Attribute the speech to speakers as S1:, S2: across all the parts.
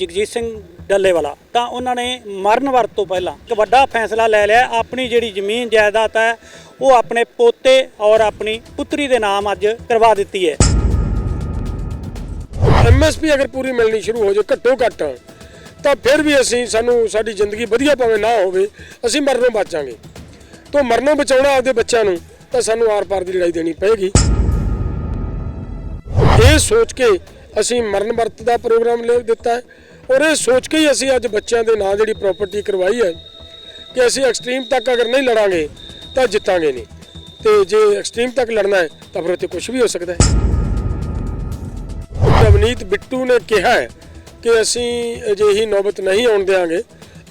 S1: ਜਗਜੀਤ ਸਿੰਘ ਡੱਲੇਵਾਲਾ, ਤਾਂ ਉਹਨਾਂ ਨੇ ਮਰਨ ਵਰਤ ਤੋਂ ਪਹਿਲਾਂ ਇੱਕ ਵੱਡਾ ਫੈਸਲਾ ਲੈ ਲਿਆ। ਆਪਣੀ ਜਿਹੜੀ ਜ਼ਮੀਨ, ਜਾਇਦਾਦ ਹੈ, ਉਹ ਆਪਣੇ ਪੋਤੇ ਔਰ ਆਪਣੀ ਪੁੱਤਰੀ ਦੇ ਨਾਮ ਅੱਜ ਕਰਵਾ ਦਿੱਤੀ ਹੈ।
S2: ਐਮਐਸਪੀ ਅਗਰ ਪੂਰੀ ਮਿਲਣੀ ਸ਼ੁਰੂ ਹੋ ਜਾਵੇ ਘੱਟੋ ਘੱਟ, ਤਾਂ ਫਿਰ ਵੀ ਅਸੀਂ ਸਾਨੂੰ ਸਾਡੀ ਜ਼ਿੰਦਗੀ ਵਧੀਆ ਭਾਵੇਂ ਨਾ ਹੋਵੇ, ਅਸੀਂ ਮਰਨੋਂ ਬਚਾਂਗੇ। ਤੋਂ ਮਰਨੋਂ ਬਚਾਉਣਾ ਆਪਦੇ ਬੱਚਿਆਂ ਨੂੰ, ਤਾਂ ਸਾਨੂੰ ਆਰ-ਪਾਰ ਦੀ ਲੜਾਈ ਦੇਣੀ ਪਏਗੀ। ਇਹ ਸੋਚ ਕੇ ਅਸੀਂ ਮਰਨ ਵਰਤ ਦਾ ਪ੍ਰੋਗਰਾਮ ਲੈ ਦਿੱਤਾ ਹੈ। ਔਰ ਇਹ ਸੋਚ ਕੇ ਹੀ ਅਸੀਂ ਅੱਜ ਬੱਚਿਆਂ ਦੇ ਨਾਂ ਜਿਹੜੀ ਪ੍ਰਾਪਰਟੀ ਕਰਵਾਈ ਹੈ ਕਿ ਅਸੀਂ ਐਕਸਟ੍ਰੀਮ ਤੱਕ ਅਗਰ ਨਹੀਂ ਲੜਾਂਗੇ, ਤਾਂ ਜਿੱਤਾਂਗੇ ਨਹੀਂ। ਤੇ ਜੇ ਐਕਸਟ੍ਰੀਮ ਤੱਕ ਲੜਨਾ ਹੈ, ਤਾਂ ਫਿਰ ਉੱਥੇ ਕੁਝ ਵੀ ਹੋ ਸਕਦਾ ਹੈ। ਰਵਨੀਤ ਬਿੱਟੂ ਨੇ ਕਿਹਾ ਹੈ ਕਿ ਅਸੀਂ ਅਜਿਹੀ ਨੌਬਤ ਨਹੀਂ ਆਉਣ ਦੇਵਾਂਗੇ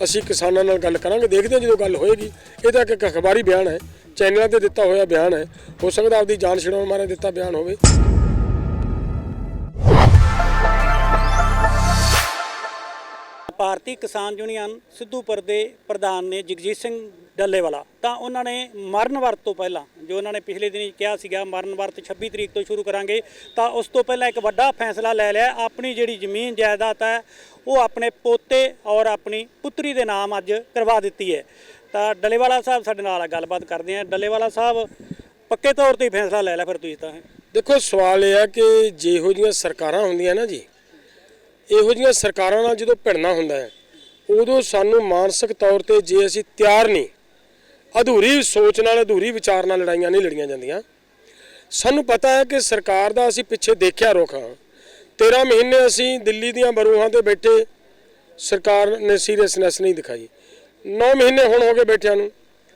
S2: ਅਸੀਂ ਕਿਸਾਨਾਂ ਨਾਲ ਗੱਲ ਕਰਾਂਗੇ, ਦੇਖਦੇ ਹਾਂ ਜਦੋਂ ਗੱਲ ਹੋਏਗੀ। ਇਹ ਤਾਂ ਇੱਕ ਅਖਬਾਰੀ ਬਿਆਨ ਹੈ, ਚੈਨਲਾਂ ਤੇ ਦਿੱਤਾ ਹੋਇਆ ਬਿਆਨ ਹੈ। ਹੋ ਸਕਦਾ ਆਪਦੀ ਜਾਨ ਛਡਾਉਣ ਮਾਰੇ ਦਿੱਤਾ ਬਿਆਨ ਹੋਵੇ।
S1: ਭਾਰਤੀ ਕਿਸਾਨ ਯੂਨੀਅਨ ਸਿੱਧੂਪੁਰ ਦੇ ਪ੍ਰਧਾਨ ਨੇ ਜਗਜੀਤ ਸਿੰਘ ਡੱਲੇਵਾਲਾ। ਤਾਂ ਉਹਨਾਂ ਨੇ ਮਰਨ ਵਰਤ ਤੋਂ ਪਹਿਲਾਂ, ਜੋ ਉਹਨਾਂ ਨੇ ਪਿਛਲੇ ਦਿਨੀ ਕਿਹਾ ਸੀਗਾ, ਮਰਨ ਵਰਤ 26 ਤਰੀਕ ਤੋਂ ਸ਼ੁਰੂ ਕਰਾਂਗੇ, ਤਾਂ ਉਸ ਤੋਂ ਪਹਿਲਾਂ ਇੱਕ ਵੱਡਾ ਫੈਸਲਾ ਲੈ ਲਿਆ। ਆਪਣੀ ਜਿਹੜੀ ਜ਼ਮੀਨ ਜਾਇਦਾਦ ਹੈ, ਉਹ ਆਪਣੇ ਪੋਤੇ ਔਰ ਆਪਣੀ ਪੁੱਤਰੀ ਦੇ ਨਾਮ ਅੱਜ ਕਰਵਾ ਦਿੱਤੀ ਹੈ। ਤਾਂ ਡੱਲੇਵਾਲਾ ਸਾਹਿਬ ਸਾਡੇ ਨਾਲ ਗੱਲਬਾਤ ਕਰਦੇ ਆ ਡੱਲੇਵਾਲਾ ਸਾਹਿਬ, ਪੱਕੇ ਤੌਰ ਤੇ ਫੈਸਲਾ ਲੈ ਲਿਆ ਫਿਰ ਤੁਸੀਂ ਤਾਂ।
S2: ਦੇਖੋ, ਸਵਾਲ ਇਹ ਹੈ ਕਿ ਜਿਹੋ ਜਿਹੀਆਂ ਸਰਕਾਰਾਂ ਹੁੰਦੀਆਂ ਨਾ ਜੀ ਇਹੋ ਜਿਹੀਆਂ ਸਰਕਾਰਾਂ ਨਾਲ ਜਦੋਂ ਭਿੜਨਾ ਹੁੰਦਾ ਹੈ, ਉਦੋਂ ਸਾਨੂੰ ਮਾਨਸਿਕ ਤੌਰ ਤੇ ਜੇ ਅਸੀਂ ਤਿਆਰ ਨਹੀਂ, ਅਧੂਰੀ ਸੋਚ ਨਾਲ, ਅਧੂਰੀ ਵਿਚਾਰ ਨਾਲ ਲੜਾਈਆਂ ਨਹੀਂ ਲੜੀਆਂ ਜਾਂਦੀਆਂ। ਸਾਨੂੰ ਪਤਾ ਹੈ ਕਿ ਸਰਕਾਰ ਦਾ ਅਸੀਂ ਪਿੱਛੇ ਦੇਖਿਆ ਰੋਖਾ 13 ਮਹੀਨੇ ਅਸੀਂ ਦਿੱਲੀ ਦੀਆਂ ਬਰੂਹਾਂ ਤੇ ਬੈਠੇ, ਸਰਕਾਰ ਨੇ ਸੀਰੀਅਸਨੈਸ ਨਹੀਂ ਦਿਖਾਈ। 9 ਮਹੀਨੇ ਹੁਣ ਹੋ ਗਏ ਬੈਠਿਆਂ ਨੂੰ।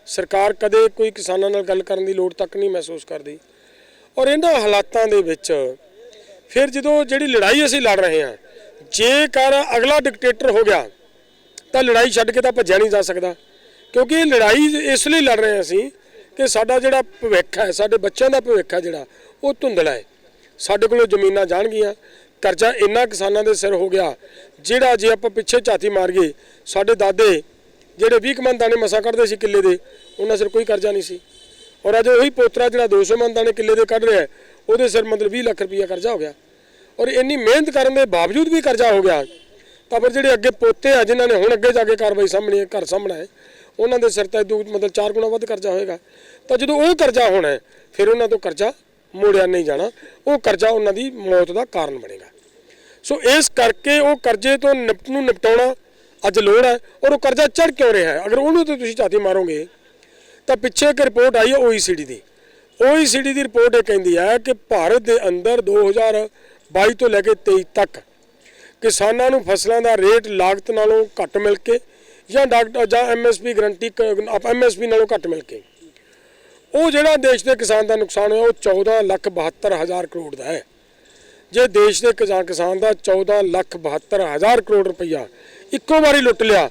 S2: ਸਰਕਾਰ ਕਦੇ ਕੋਈ ਕਿਸਾਨਾਂ ਨਾਲ ਗੱਲ ਕਰਨ ਦੀ ਲੋੜ ਤੱਕ ਨਹੀਂ ਮਹਿਸੂਸ ਕਰਦੀ। ਔਰ ਇਹਨਾਂ ਹਾਲਾਤਾਂ ਦੇ ਵਿੱਚ ਫਿਰ ਜਦੋਂ ਜਿਹੜੀ ਲੜਾਈ ਅਸੀਂ ਲੜ ਰਹੇ ਹਾਂ ਜੇਕਰ ਅਗਲਾ ਡਿਕਟੇਟਰ ਹੋ ਗਿਆ, ਤਾਂ ਲੜਾਈ ਛੱਡ ਕੇ ਤਾਂ ਭੱਜਿਆ ਨਹੀਂ ਜਾ ਸਕਦਾ। ਕਿਉਂਕਿ ਲੜਾਈ ਇਸ ਲਈ ਲੜ ਰਹੇ ਅਸੀਂ ਕਿ ਸਾਡਾ ਜਿਹੜਾ ਭਵਿੱਖ ਹੈ, ਸਾਡੇ ਬੱਚਿਆਂ ਦਾ ਭਵਿੱਖ ਹੈ ਜਿਹੜਾ, ਉਹ ਧੁੰਦਲਾ ਹੈ। ਸਾਡੇ ਕੋਲੋਂ ਜ਼ਮੀਨਾਂ ਜਾਣਗੀਆਂ, ਕਰਜ਼ਾ ਇੰਨਾ ਕਿਸਾਨਾਂ ਦੇ ਸਿਰ ਹੋ ਗਿਆ, ਜਿਹੜਾ ਜੇ ਆਪਾਂ ਪਿੱਛੇ ਝਾਤੀ ਮਾਰ ਗਏ, ਸਾਡੇ ਦਾਦੇ ਜਿਹੜੇ 20 ਮਨ ਦਾਣੇ ਮਸਾ ਕੱਢਦੇ ਸੀ ਕਿੱਲੇ ਦੇ, ਉਹਨਾਂ ਸਿਰ ਕੋਈ ਕਰਜ਼ਾ ਨਹੀਂ ਸੀ। ਔਰ ਅੱਜ ਉਹੀ ਪੋਤਰਾ ਜਿਹੜਾ 200 ਮਨ ਦਾਣੇ ਕਿੱਲੇ ਦੇ ਕੱਢ ਰਿਹਾ, ਉਹਦੇ ਸਿਰ ਮਤਲਬ 20 ਲੱਖ ਰੁਪਈਆ ਕਰਜ਼ਾ ਹੋ ਗਿਆ। ਔਰ ਇੰਨੀ ਮਿਹਨਤ ਕਰਨ ਦੇ ਬਾਵਜੂਦ ਵੀ ਕਰਜ਼ਾ ਹੋ ਗਿਆ। ਤਾਂ ਪਰ ਜਿਹੜੇ ਅੱਗੇ ਪੋਤੇ ਆ, ਜਿਨ੍ਹਾਂ ਨੇ ਹੁਣ ਅੱਗੇ ਜਾ ਕੇ ਕਾਰਵਾਈ ਸਾਹਮਣੇ ਘਰ ਸਾਹਮਣਾ ਹੈ, ਉਹਨਾਂ ਦੇ ਸਿਰ ਤੇ ਦੋ ਮਤਲਬ 4 ਗੁਣਾ ਵੱਧ ਕਰਜ਼ਾ ਹੋਏਗਾ। ਤਾਂ ਜਦੋਂ ਉਹ ਕਰਜ਼ਾ ਹੋਣਾ ਫਿਰ ਉਹਨਾਂ ਤੋਂ ਕਰਜ਼ਾ ਮੋੜਿਆ ਨਹੀਂ ਜਾਣਾ। ਉਹ ਕਰਜ਼ਾ ਉਹਨਾਂ ਦੀ ਮੌਤ ਦਾ ਕਾਰਨ ਬਣੇਗਾ। ਸੋ ਇਸ ਕਰਕੇ ਉਹ ਕਰਜ਼ੇ ਤੋਂ ਨਿਪਟ ਨੂੰ ਨਿਪਟਾਉਣਾ ਅੱਜ ਲੋੜ ਹੈ ਔਰ ਉਹ ਕਰਜ਼ਾ ਚੜ ਕਿਉਂ ਰਿਹਾ ਹੈ? ਅਗਰ ਉਹਨੂੰ ਤੇ ਤੁਸੀਂ ਝਾਤੀ ਮਾਰੋਗੇ, ਤਾਂ ਪਿੱਛੇ ਇੱਕ ਰਿਪੋਰਟ ਆਈ ਹੈ OECD ਦੀ। OECD ਦੀ ਰਿਪੋਰਟ ਇਹ ਕਹਿੰਦੀ ਹੈ ਕਿ ਭਾਰਤ ਦੇ ਅੰਦਰ 2022 ਤੋਂ ਲੈ ਕੇ 23 ਤੱਕ। ਕਿਸਾਨਾਂ ਨੂੰ ਫਸਲਾਂ ਦਾ ਰੇਟ, ਲਾਗਤ ਨਾਲੋਂ ਘੱਟ ਮਿਲ ਕੇ ਜਾਂ ਡਾਕਟਰ ਜਾਂ ਐਮਐਸਪੀ ਗਰੰਟੀ ਐਮਐਸਪੀ ਨਾਲੋਂ ਘੱਟ ਮਿਲ ਕੇ। ਉਹ ਜਿਹੜਾ ਦੇਸ਼ ਦੇ ਕਿਸਾਨ ਦਾ ਨੁਕਸਾਨ ਹੋਇਆ, ਉਹ 14 ਲੱਖ 72 ਹਜ਼ਾਰ ਕਰੋੜ ਦਾ ਹੈ। ਜੇ ਦੇਸ਼ ਦੇ ਕਿਸਾਨ ਕਿਸਾਨ ਦਾ 14 ਲੱਖ 72 ਹਜ਼ਾਰ ਕਰੋੜ ਰੁਪਈਆ ਇੱਕੋ ਵਾਰੀ ਲੁੱਟ ਲਿਆ,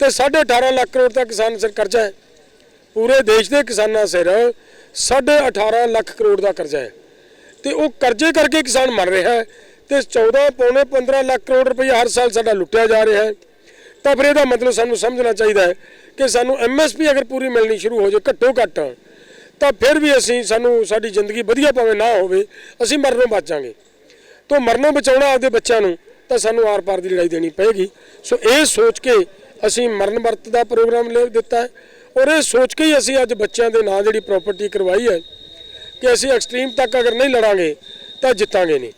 S2: ਤੇ 18.5 ਲੱਖ ਕਰੋੜ ਦਾ ਕਿਸਾਨ ਸਿਰ ਕਰਜ਼ਾ ਹੈ। ਪੂਰੇ ਦੇਸ਼ ਦੇ ਕਿਸਾਨਾਂ ਸਿਰ 18.5 ਲੱਖ ਕਰੋੜ ਦਾ ਕਰਜ਼ਾ ਹੈ। ਤੇ ਉਹ ਕਰਜ਼ੇ ਕਰਕੇ ਕਿਸਾਨ ਮਰ ਰਿਹਾ ਹੈ ਤੇ 14 ਪੌਣੇ 15 ਲੱਖ ਕਰੋੜ ਰੁਪਈਆ ਹਰ ਸਾਲ ਸਾਡਾ ਲੁੱਟਿਆ ਜਾ ਰਿਹਾ ਹੈ। ਤਾਂ ਫਿਰ ਇਹਦਾ ਮਤਲਬ ਸਾਨੂੰ ਸਮਝਣਾ ਚਾਹੀਦਾ ਹੈ ਕਿ ਸਾਨੂੰ ਐਮਐਸਪੀ ਅਗਰ ਪੂਰੀ ਮਿਲਣੀ ਸ਼ੁਰੂ ਹੋ ਜਾਏ ਘੱਟੋ ਘੱਟ, ਤਾਂ ਫਿਰ ਵੀ ਅਸੀਂ ਸਾਨੂੰ ਸਾਡੀ ਜ਼ਿੰਦਗੀ ਵਧੀਆ ਭਾਵੇਂ ਨਾ ਹੋਵੇ, ਅਸੀਂ ਮਰਨੋਂ ਬਚਾਂਗੇ। ਤੋਂ ਮਰਨੋਂ ਬਚਾਉਣਾ ਆਪਦੇ ਬੱਚਿਆਂ ਨੂੰ, ਤਾਂ ਸਾਨੂੰ ਆਰ-ਪਾਰ ਦੀ ਲੜਾਈ ਦੇਣੀ ਪਏਗੀ। ਸੋ ਇਹ ਸੋਚ ਕੇ ਅਸੀਂ ਮਰਨ ਵਰਤ ਦਾ ਪ੍ਰੋਗਰਾਮ ਲੈ ਦਿੱਤਾ ਹੈ ਔਰ ਇਹ ਸੋਚ ਕੇ ਹੀ ਅਸੀਂ ਅੱਜ ਬੱਚਿਆਂ ਦੇ ਨਾਂ ਜਿਹੜੀ ਪ੍ਰਾਪਰਟੀ ਕਰਵਾਈ ਹੈ ਕਿ ਅਸੀਂ ਐਕਸਟ੍ਰੀਮ ਤੱਕ ਅਗਰ ਨਹੀਂ ਲੜਾਂਗੇ ਤਾਂ ਜਿੱਤਾਂਗੇ ਨਹੀਂ।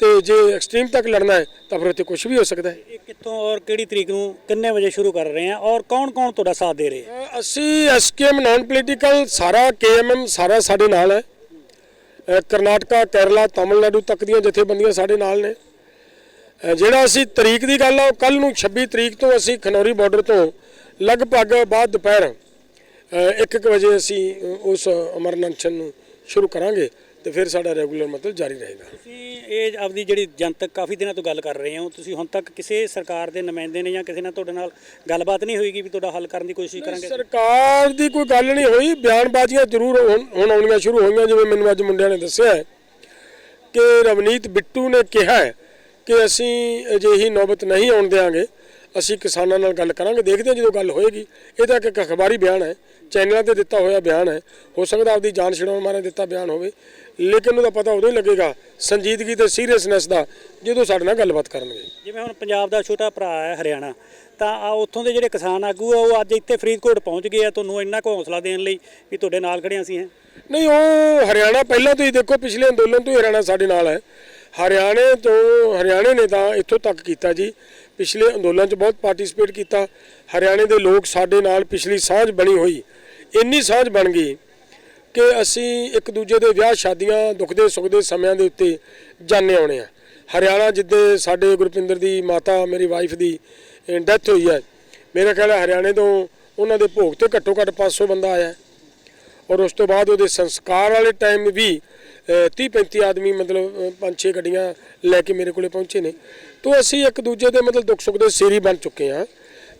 S2: ਤੇ ਜੇ ਐਕਸਟ੍ਰੀਮ ਤੱਕ ਲੜਨਾ ਹੈ ਤਾਂ ਫਿਰ ਉੱਥੇ ਕੁਝ ਵੀ ਹੋ ਸਕਦਾ ਹੈ।
S1: ਇਹ ਕਿੱਥੋਂ ਔਰ ਕਿਹੜੀ ਤਰੀਕ ਨੂੰ ਕਿੰਨੇ ਵਜੇ ਸ਼ੁਰੂ ਕਰ ਰਹੇ ਆ ਔਰ ਕੌਣ ਕੌਣ ਤੁਹਾਡਾ ਸਾਥ ਦੇ ਰਹੇ ਆ
S2: ਅਸੀਂ ਐਸਕੇਐਮ ਨਾਨ ਪੋਲੀਟੀਕਲ ਸਾਰਾ ਕੇਐਮਐਮ ਸਾਰਾ ਸਾਡੇ ਨਾਲ ਹੈ। ਕਰਨਾਟਕਾ ਕੇਰਲਾ ਤਾਮਿਲਨਾਡੂ ਤੱਕ ਦੀਆਂ ਜਥੇਬੰਦੀਆਂ ਸਾਡੇ ਨਾਲ ਨੇ। ਜਿਹੜਾ ਅਸੀਂ ਤਰੀਕ ਦੀ ਗੱਲ ਆ ਉਹ ਕੱਲ ਨੂੰ 26 ਤਰੀਕ ਤੋਂ ਅਸੀਂ ਖਨੌਰੀ ਬਾਰਡਰ ਤੋਂ ਲਗਭਗ ਬਾਅਦ ਦੁਪਹਿਰ 1:00 ਵਜੇ ਅਸੀਂ ਉਸ ਅਮਰਨਾਥਨ ਨੂੰ ਸ਼ੁਰੂ ਕਰਾਂਗੇ ਤੇ ਫਿਰ ਸਾਡਾ ਰੈਗੂਲਰ ਮਤਲਬ ਜਾਰੀ ਰਹੇਗਾ।
S1: ਤੁਸੀਂ ਇਹ ਆਪਦੀ ਜਿਹੜੀ ਜਨਤਕ ਕਾਫੀ ਦਿਨਾਂ ਤੋਂ ਗੱਲ ਕਰ ਰਹੇ ਹੋ ਤੁਸੀਂ ਹੁਣ ਤੱਕ ਕਿਸੇ ਸਰਕਾਰ ਦੇ ਨੁਮਾਇੰਦੇ ਨੇ ਜਾਂ ਕਿਸੇ ਨਾਲ ਤੁਹਾਡੇ ਨਾਲ ਗੱਲਬਾਤ ਨਹੀਂ ਹੋਈਗੀ ਵੀ ਤੁਹਾਡਾ ਹੱਲ ਕਰਨ ਦੀ ਕੋਸ਼ਿਸ਼ ਕਰਾਂਗੇ?
S2: ਸਰਕਾਰ ਦੀ ਕੋਈ ਗੱਲ ਨਹੀਂ ਹੋਈ ਬਿਆਨਬਾਜ਼ੀਆਂ ਜ਼ਰੂਰ ਹੁਣ ਆਉਣੀਆਂ ਸ਼ੁਰੂ ਹੋਈਆਂ ਜਿਵੇਂ ਮੈਨੂੰ ਅੱਜ ਮੁੰਡਿਆਂ ਨੇ ਦੱਸਿਆ ਕਿ ਰਵਨੀਤ ਬਿੱਟੂ ਨੇ ਕਿਹਾ ਕਿ ਅਸੀਂ ਅਜਿਹੀ ਨੌਬਤ ਨਹੀਂ ਆਉਣ ਦੇਵਾਂਗੇ ਅਸੀਂ ਕਿਸਾਨਾਂ ਨਾਲ ਗੱਲ ਕਰਾਂਗੇ ਦੇਖਦੇ ਹਾਂ ਜਦੋਂ ਗੱਲ ਹੋਏਗੀ। ਇਹ ਤਾਂ ਇੱਕ ਅਖਬਾਰੀ ਬਿਆਨ ਹੈ। ਚੈਨਲਾਂ ਤੇ ਦਿੱਤਾ ਹੋਇਆ ਬਿਆਨ ਹੈ। ਹੋ ਸਕਦਾ ਆਪਦੀ ਜਾਨ ਛਡਾਉਣ ਮਾਰੇ ਦਿੱਤਾ ਬਿਆਨ ਹੋਵੇ। ਲੇਕਿਨ ਉਹਦਾ ਪਤਾ ਉਦੋਂ ਹੀ ਲੱਗੇਗਾ ਸੰਜੀਦਗੀ ਤੇ ਸੀਰੀਅਸਨੈਸ ਦਾ ਜਦੋਂ ਸਾਡੇ ਨਾਲ ਗੱਲਬਾਤ ਕਰਨਗੇ।
S1: ਜਿਵੇਂ ਹੁਣ ਪੰਜਾਬ ਦਾ ਛੋਟਾ ਭਰਾ ਹੈ ਹਰਿਆਣਾ ਤਾਂ ਆ ਉੱਥੋਂ ਦੇ ਜਿਹੜੇ ਕਿਸਾਨ ਆਗੂ ਆ ਉਹ ਅੱਜ ਇੱਥੇ ਫਰੀਦਕੋਟ ਪਹੁੰਚ ਗਏ ਆ ਤੁਹਾਨੂੰ ਇੰਨਾ ਕੁ ਹੌਸਲਾ ਦੇਣ ਲਈ ਵੀ ਤੁਹਾਡੇ ਨਾਲ ਖੜੇ ਅਸੀਂ ਹੈ।
S2: ਨਹੀਂ ਉਹ ਹਰਿਆਣਾ ਪਹਿਲਾਂ ਤੋਂ ਹੀ ਦੇਖੋ ਪਿਛਲੇ ਅੰਦੋਲਨ ਤੋਂ ਹੀ ਹਰਿਆਣਾ ਸਾਡੇ ਨਾਲ ਹੈ। ਹਰਿਆਣੇ ਤੋਂ ਹਰਿਆਣੇ ਨੇ ਤਾਂ ਇੱਥੋਂ ਤੱਕ ਕੀਤਾ ਜੀ। ਪਿਛਲੇ ਅੰਦੋਲਨ 'ਚ ਬਹੁਤ ਪਾਰਟਿਸਿਪੇਟ ਕੀਤਾ। ਹਰਿਆਣੇ ਦੇ ਲੋਕ ਸਾਡੇ ਨਾਲ ਪਿਛਲੀ ਸਾਂਝ ਬਣੀ ਹੋਈ। ਇੰਨੀ ਸਾਂਝ ਬਣ ਗਈ ਕਿ ਅਸੀਂ ਇੱਕ ਦੂਜੇ ਦੇ ਵਿਆਹ ਸ਼ਾਦੀਆਂ ਦੁੱਖ ਦੇ ਸਮਿਆਂ ਦੇ ਉੱਤੇ ਜਾਣੇ ਆਉਣੇ ਆ। ਹਰਿਆਣਾ ਜਿੱਦੇ ਸਾਡੇ ਗੁਰਪਿੰਦਰ ਦੀ ਮਾਤਾ ਮੇਰੀ ਵਾਈਫ ਦੀ ਡੈਥ ਹੋਈ ਹੈ ਮੇਰਾ ਖਿਆਲ ਹੈ ਹਰਿਆਣੇ ਤੋਂ ਉਹਨਾਂ ਦੇ ਭੋਗ ਤੇ ਘੱਟੋ ਘੱਟ 500 ਬੰਦਾ ਆਇਆ ਔਰ ਉਸ ਤੋਂ ਬਾਅਦ ਉਹਦੇ ਸੰਸਕਾਰ ਵਾਲੇ ਟਾਈਮ ਵੀ 30 35 ਆਦਮੀ ਮਤਲਬ ਅ, ਪੰਜ ਛੇ ਗੱਡੀਆਂ ਲੈ ਕੇ ਮੇਰੇ ਕੋਲੇ ਪਹੁੰਚੇ ਨੇ। ਤੋਂ ਅਸੀਂ ਇੱਕ ਦੂਜੇ ਦੇ ਮਤਲਬ ਦੁੱਖ ਸੁੱਖ ਦੇ ਸੀਰੀ ਬਣ ਚੁੱਕੇ ਹਾਂ।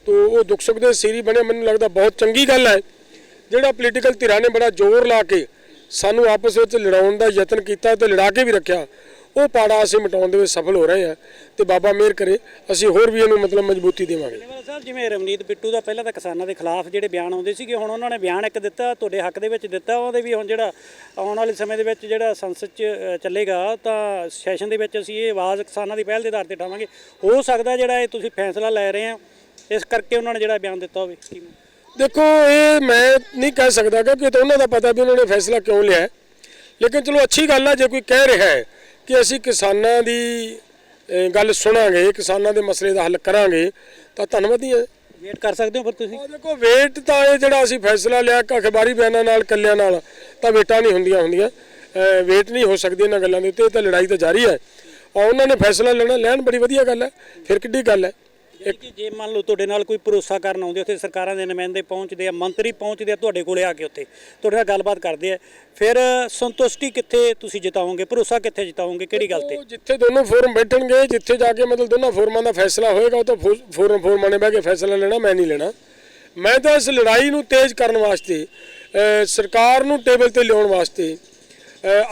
S2: ਤੋਂ ਉਹ ਦੁੱਖ ਸੁੱਖ ਦੇ ਸੀਰੀ ਬਣੇ ਮੈਨੂੰ ਲੱਗਦਾ ਬਹੁਤ ਚੰਗੀ ਗੱਲ ਹੈ। ਜਿਹੜਾ ਪੋਲੀਟੀਕਲ ਧਿਰਾਂ ਨੇ ਬੜਾ ਜ਼ੋਰ ਲਾ ਕੇ ਸਾਨੂੰ ਆਪਸ ਵਿੱਚ ਲੜਾਉਣ ਦਾ ਯਤਨ ਕੀਤਾ ਤੇ ਲੜਾ ਕੇ ਵੀ ਰੱਖਿਆ, ਉਹ ਪਾੜਾ ਅਸੀਂ ਮਿਟਾਉਣ ਦੇ ਵਿੱਚ ਸਫਲ ਹੋ ਰਹੇ ਹਾਂ ਤੇ ਬਾਬਾ ਮੇਰ ਕਰੇ, ਅਸੀਂ ਹੋਰ ਵੀ ਇਹਨੂੰ ਮਤਲਬ ਮਜ਼ਬੂਤੀ ਦੇਵਾਂਗੇ।
S1: ਸਾਹਿਬ, ਜਿਵੇਂ ਰਵਨੀਤ ਬਿੱਟੂ ਦਾ ਪਹਿਲਾਂ ਤਾਂ ਕਿਸਾਨਾਂ ਦੇ ਖਿਲਾਫ ਜਿਹੜੇ ਬਿਆਨ ਆਉਂਦੇ ਸੀਗੇ, ਹੁਣ ਉਹਨਾਂ ਨੇ ਬਿਆਨ ਇੱਕ ਦਿੱਤਾ, ਤੁਹਾਡੇ ਹੱਕ ਦੇ ਵਿੱਚ ਦਿੱਤਾ, ਉਹਦੇ ਵੀ ਹੁਣ ਜਿਹੜਾ ਆਉਣ ਵਾਲੇ ਸਮੇਂ ਦੇ ਵਿੱਚ ਜਿਹੜਾ ਸੰਸਦ 'ਚ ਚੱਲੇਗਾ, ਤਾਂ ਸੈਸ਼ਨ ਦੇ ਵਿੱਚ ਅਸੀਂ ਇਹ ਆਵਾਜ਼ ਕਿਸਾਨਾਂ ਦੀ ਪਹਿਲ ਦੇ ਆਧਾਰ ਤੇ ਉਠਾਵਾਂਗੇ। ਹੋ ਸਕਦਾ ਜਿਹੜਾ ਇਹ ਤੁਸੀਂ ਫੈਸਲਾ ਲੈ ਰਹੇ ਆ ਇਸ ਕਰਕੇ ਉਹਨਾਂ ਨੇ ਜਿਹੜਾ ਬਿਆਨ ਦਿੱਤਾ ਹੋਵੇ।
S2: ਦੇਖੋ ਇਹ ਮੈਂ ਨਹੀਂ ਕਹਿ ਸਕਦਾ ਕਿ ਇਹ ਤਾਂ ਉਹਨਾਂ ਦਾ ਪਤਾ ਵੀ ਉਹਨਾਂ ਨੇ ਫੈਸਲਾ ਕਿਉਂ ਲਿਆ ਹੈ। ਲੇਕਿਨ ਚਲੋ ਅੱਛੀ ਗੱਲ ਹੈ ਜੇ ਕੋਈ ਕਹਿ ਰਿਹਾ ਹੈ ਕਿ ਅਸੀਂ ਕਿਸਾਨਾਂ ਦੀ ਗੱਲ ਸੁਣਾਂਗੇ ਕਿਸਾਨਾਂ ਦੇ ਮਸਲੇ ਦਾ ਹੱਲ ਕਰਾਂਗੇ ਤਾਂ ਧੰਨਵਾਦੀ ਹੈ
S1: ਵੇਟ ਕਰ ਸਕਦੇ ਹੋ ਫਿਰ ਤੁਸੀਂ?
S2: ਉਹ ਦੇਖੋ ਵੇਟ ਤਾਂ ਇਹ ਜਿਹੜਾ ਅਸੀਂ ਫੈਸਲਾ ਲਿਆ ਅਖਬਾਰੀ ਬਿਆਨਾਂ ਨਾਲ ਕੱਲਿਆਂ ਨਾਲ ਤਾਂ ਵੇਟਾਂ ਨਹੀਂ ਹੁੰਦੀਆਂ ਹੁੰਦੀਆਂ। ਵੇਟ ਨਹੀਂ ਹੋ ਸਕਦੀ ਇਹਨਾਂ ਗੱਲਾਂ ਦੇ ਉੱਤੇ ਇਹ ਤਾਂ ਲੜਾਈ ਤਾਂ ਜਾਰੀ ਹੈ। ਔਰ ਉਹਨਾਂ ਨੇ ਫੈਸਲਾ ਲੈਣਾ ਲੈਣ ਬੜੀ ਵਧੀਆ ਗੱਲ ਹੈ ਫਿਰ ਕਿੱਡੀ ਗੱਲ ਹੈ।
S1: ਇੱਕ ਜੇ ਮੰਨ ਲਓ ਤੁਹਾਡੇ ਨਾਲ ਕੋਈ ਭਰੋਸਾ ਕਰਨ ਆਉਂਦੇ ਉੱਥੇ ਸਰਕਾਰਾਂ ਦੇ ਨੁਮਾਇੰਦੇ ਪਹੁੰਚਦੇ ਆ ਮੰਤਰੀ ਪਹੁੰਚਦੇ ਆ ਤੁਹਾਡੇ ਕੋਲੇ ਆ ਕੇ ਉੱਥੇ ਤੁਹਾਡੇ ਨਾਲ ਗੱਲਬਾਤ ਕਰਦੇ ਆ। ਫਿਰ ਸੰਤੁਸ਼ਟੀ ਕਿੱਥੇ ਤੁਸੀਂ ਜਿਤਾਓਗੇ? ਭਰੋਸਾ ਕਿੱਥੇ ਜਿਤਾਓਗੇ? ਕਿਹੜੀ ਗੱਲ ਤੇ?
S2: ਜਿੱਥੇ ਦੋਨੋਂ ਫੋਰਮ ਬੈਠਣਗੇ ਜਿੱਥੇ ਜਾ ਕੇ ਮਤਲਬ ਦੋਨਾਂ ਫੋਰਮਾਂ ਦਾ ਫੈਸਲਾ ਹੋਏਗਾ ਉਹ ਤਾਂ ਫੋਰਮ ਫੋਰਮਾਂ ਨੇ ਬਹਿ ਕੇ ਫੈਸਲਾ ਲੈਣਾ ਮੈਂ ਨਹੀਂ ਲੈਣਾ। ਮੈਂ ਤਾਂ ਇਸ ਲੜਾਈ ਨੂੰ ਤੇਜ਼ ਕਰਨ ਵਾਸਤੇ ਸਰਕਾਰ ਨੂੰ ਟੇਬਲ ਤੇ ਲਿਆਉਣ ਵਾਸਤੇ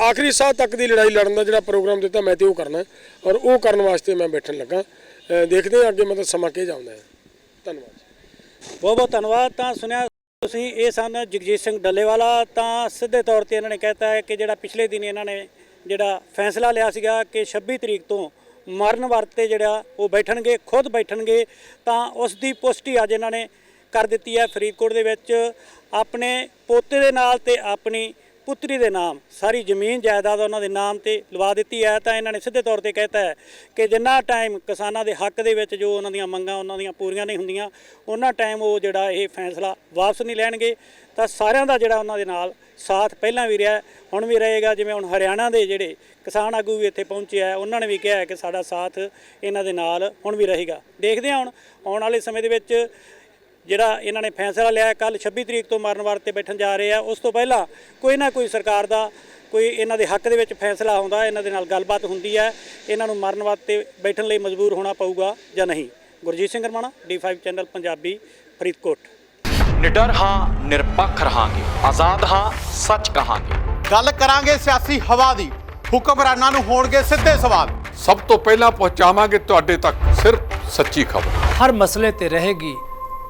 S2: ਆਖਰੀ ਸਾਹ ਤੱਕ ਦੀ ਲੜਾਈ ਲੜਨ ਦਾ ਜਿਹੜਾ ਪ੍ਰੋਗਰਾਮ ਦਿੱਤਾ ਮੈਂ ਤੇ ਉਹ ਕਰਨਾ। ਔਰ ਉਹ ਕਰਨ ਵਾਸਤੇ ਮੈਂ ਬੈਠਣ ਲੱਗਾ। ਅਹ, ਦੇਖਦੇ ਹਾਂ ਅੱਗੇ ਮਤਲਬ ਸਮਾਂ ਕਿਹ ਜਾਂਦਾ ਹੈ। ਧੰਨਵਾਦ
S1: ਬਹੁਤ ਬਹੁਤ ਧੰਨਵਾਦ। ਤਾਂ ਸੁਣਿਆ ਤੁਸੀਂ ਇਹ ਸਨ ਜਗਜੀਤ ਸਿੰਘ ਡੱਲੇਵਾਲਾ। ਤਾਂ ਸਿੱਧੇ ਤੌਰ ਤੇ ਇਹਨਾਂ ਨੇ ਕਹਿਤਾ ਹੈ ਕਿ ਜਿਹੜਾ ਪਿਛਲੇ ਦਿਨ ਇਹਨਾਂ ਨੇ ਜਿਹੜਾ ਫੈਸਲਾ ਲਿਆ ਸੀਗਾ ਕਿ 26 ਤਰੀਕ ਤੋਂ ਮਰਨ ਵਰਤੇ ਜਿਹੜਾ ਉਹ ਬੈਠਣਗੇ ਖੁਦ ਬੈਠਣਗੇ ਤਾਂ ਉਸ ਦੀ ਪੁਸ਼ਟੀ ਅੱਜ ਇਹਨਾਂ ਨੇ ਕਰ ਦਿੱਤੀ ਹੈ ਫਰੀਦਕੋਟ ਦੇ ਵਿੱਚ। ਆਪਣੇ ਪੋਤੇ ਦੇ ਨਾਲ ਤੇ ਆਪਣੀ ਪੁੱਤਰੀ ਦੇ ਨਾਮ, ਸਾਰੀ ਜ਼ਮੀਨ ਜਾਇਦਾਦ ਉਹਨਾਂ ਦੇ ਨਾਮ ਤੇ ਲਵਾ ਦਿੱਤੀ ਹੈ। ਤਾਂ ਇਹਨਾਂ ਨੇ ਸਿੱਧੇ ਤੌਰ ਤੇ ਕਹਿਤਾ ਹੈ ਕਿ ਜਿੰਨਾ ਟਾਈਮ ਕਿਸਾਨਾਂ ਦੇ ਹੱਕ ਦੇ ਵਿੱਚ ਜੋ ਉਹਨਾਂ ਦੀਆਂ ਮੰਗਾਂ, ਉਹਨਾਂ ਦੀਆਂ ਪੂਰੀਆਂ ਨਹੀਂ ਹੁੰਦੀਆਂ, ਉਹਨਾਂ ਟਾਈਮ ਉਹ ਜਿਹੜਾ ਇਹ ਫੈਸਲਾ ਵਾਪਸ ਨਹੀਂ ਲੈਣਗੇ। ਤਾਂ ਸਾਰਿਆਂ ਦਾ ਜਿਹੜਾ ਉਹਨਾਂ ਦੇ ਨਾਲ ਸਾਥ ਪਹਿਲਾਂ ਵੀ ਰਿਹਾ ਹੁਣ ਵੀ ਰਹੇਗਾ। ਜਿਵੇਂ ਹੁਣ ਹਰਿਆਣਾ ਦੇ ਜਿਹੜੇ ਕਿਸਾਨ ਆਗੂ ਵੀ ਇੱਥੇ ਪਹੁੰਚੇ ਹੈ ਉਹਨਾਂ ਨੇ ਵੀ ਕਿਹਾ ਹੈ ਕਿ ਸਾਡਾ ਸਾਥ ਇਹਨਾਂ ਦੇ ਨਾਲ ਹੁਣ ਵੀ ਰਹੇਗਾ। ਦੇਖਦੇ ਹਾਂ ਹੁਣ, ਆਉਣ ਵਾਲੇ ਸਮੇਂ ਦੇ ਵਿੱਚ ਜਿਹੜਾ ਇਹਨਾਂ ਨੇ ਫੈਸਲਾ ਲਿਆ ਕੱਲ 26 ਤਰੀਕ ਤੋਂ ਮਰਨ ਵਾਰ ਤੇ ਬੈਠਣ ਜਾ ਰਹੇ ਆ ਉਸ ਤੋਂ ਪਹਿਲਾਂ ਕੋਈ ਨਾ ਕੋਈ ਸਰਕਾਰ ਦਾ ਕੋਈ ਇਹਨਾਂ ਦੇ ਹੱਕ ਦੇ ਵਿੱਚ ਫੈਸਲਾ ਆਉਂਦਾ ਇਹਨਾਂ ਦੇ ਨਾਲ ਗੱਲਬਾਤ ਹੁੰਦੀ ਹੈ ਇਹਨਾਂ ਨੂੰ ਮਰਨ ਵਾਰ ਤੇ ਬੈਠਣ ਲਈ ਮਜਬੂਰ ਹੋਣਾ ਪਊਗਾ ਜਾਂ ਨਹੀਂ? Gurjeet Singh Ramana D5 channel Punjabi Faridkot.
S3: ਨਿਡਰ ਹਾਂ ਨਿਰਪੱਖ ਰਹਾਂਗੇ ਆਜ਼ਾਦ ਹਾਂ ਸੱਚ ਕਹਾਂਗੇ।
S4: ਗੱਲ ਕਰਾਂਗੇ ਸਿਆਸੀ ਹਵਾ ਦੀ ਹੁਕਮਰਾਨਾਂ ਨੂੰ ਹੋਣਗੇ ਸਿੱਧੇ ਸਵਾਲ।
S5: ਸਭ ਤੋਂ ਪਹਿਲਾਂ ਪਹੁੰਚਾਵਾਂਗੇ ਤੁਹਾਡੇ ਤੱਕ ਸਿਰਫ ਸੱਚੀ ਖਬਰ।
S6: ਹਰ ਮਸਲੇ ਤੇ ਰਹੇਗੀ